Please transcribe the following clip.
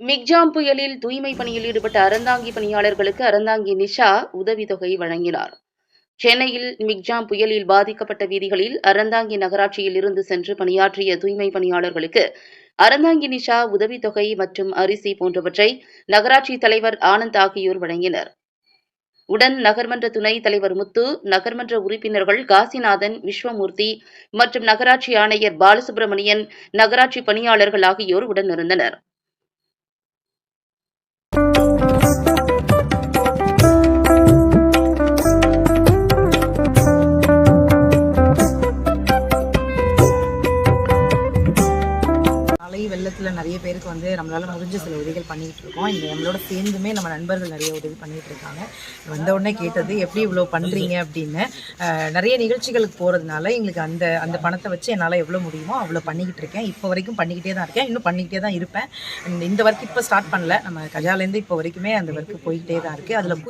Michaung புயலில் தூய்மை பணியில் ஈடுபட்ட அறந்தாங்கி பணியாளர்களுக்கு அறந்தாங்கி நிஷா உதவித்தொகை வழங்கினார். சென்னையில் மிக்ஜாம் புயலில் பாதிக்கப்பட்ட வீதிகளில் அறந்தாங்கி நகராட்சியில் இருந்து சென்று பணியாற்றிய தூய்மை பணியாளர்களுக்கு அறந்தாங்கி நிஷா உதவித்தொகை மற்றும் அரிசி போன்றவற்றை நகராட்சி தலைவர் ஆனந்த் ஆகியோர் வழங்கினர். உடன் நகர்மன்ற துணைத் தலைவர் முத்து நகர்மன்ற உறுப்பினர்கள் காசிநாதன் விஸ்வமூர்த்தி மற்றும் நகராட்சி ஆணையர் பாலசுப்ரமணியன் நகராட்சி பணியாளர்கள் ஆகியோர் உடனிருந்தனர் அலை நிறைய பேருக்கு வந்து நம்மளால் முடிஞ்ச சில உதவிகள் பண்ணிகிட்டு இருக்கோம். இந்த நம்மளோட சேர்ந்துமே நம்ம நண்பர்கள் நிறைய உதவி பண்ணிகிட்டு இருக்காங்க. வந்த உடனே கேட்டது எப்படி இவ்வளோ பண்ணுறீங்க அப்படின்னு. நிறைய நிகழ்ச்சிகளுக்கு போகிறதுனால எங்களுக்கு அந்த அந்த பணத்தை வச்சு என்னால் எவ்வளோ முடியுமோ அவ்வளோ பண்ணிக்கிட்டு இருக்கேன். இப்போ வரைக்கும் பண்ணிக்கிட்டே தான் இருக்கேன். இன்னும் பண்ணிக்கிட்டே தான் இருப்பேன். இந்த- இந்த ஒர்க் இப்போ ஸ்டார்ட் பண்ணல. நம்ம கஜாலேருந்து இப்போ வரைக்குமே அந்த ஒர்க் போய்கிட்டே தான் இருக்குது அதில்